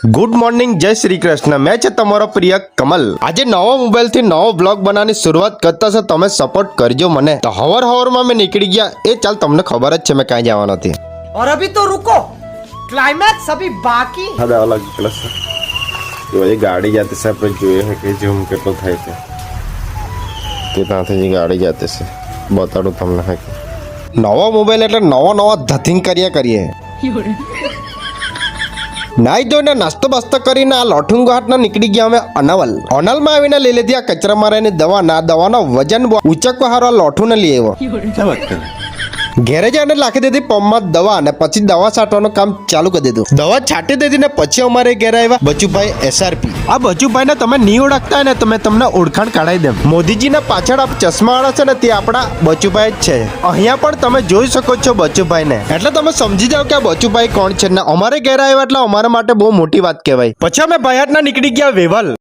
Good morning જય શ્રી કૃષ્ણ મેં છે તમારો પ્રિય કમલ આજે નવો મોબાઈલ થી નવો બ્લોગ બનાવવાની શરૂઆત કરતા છે તમે સપોર્ટ કરજો મને તો હવર હવરમાં મેં નીકળી ગયા એ ચાલ તમને ખબર જ છે મેં ક્યાં જવાનો નથી और अभी तो रुको क्लाइमैक्स अभी बाकी है। હા અલગ પ્લસ એ બધી ગાડી જાતે છે આપણે જોઈએ છે કે ઝૂમ કેટલો થાય છે તે ત્યાંથી જે ગાડી જાતે છે બતાડું તમને હા કે નવો મોબાઈલ એટલે નવો નવો ધતિંગ કર્યા કરીએ નાઈ જોઈને નાસ્તો બાસ્તો કરીને આ લોઠુંગ હાટના નીકળી ગયા અમે અનવલ. અનલમાં આવીને લઈ લીધી આ કચરા મારાની દવા ના દવાનો વજન ઉચકવા હારો આ લોઠુંને લઈ ઘેરે જઈને લાખી દીધી પંપમાં દવા અને પછી દવા છાંટવાનું કામ ચાલુ કરી દીધું. દવા છાંટી દીધી ને પછી અમારે ઘેરે આવ્યા બચુભાઈ એસઆરપી આ બચુભાઈને તમે નહીં ઓળખતા ને તમે તમને ઓળખાણ કાઢાઈ દે મોદીજીના પાછળ આ ચશ્માવાળા છે ને તે આપણા બચુભાઈ જ છે. અહીંયા પણ તમે જોઈ શકો છો બચુભાઈને. એટલે તમે સમજી જાઓ કે આ બચુભાઈ કોણ છે ને અમારે ઘેરે આવ્યા એટલે અમારા માટે બહુ મોટી વાત કહેવાય. પછી અમે ભાયાટના નીકળી ગયા વેવલ.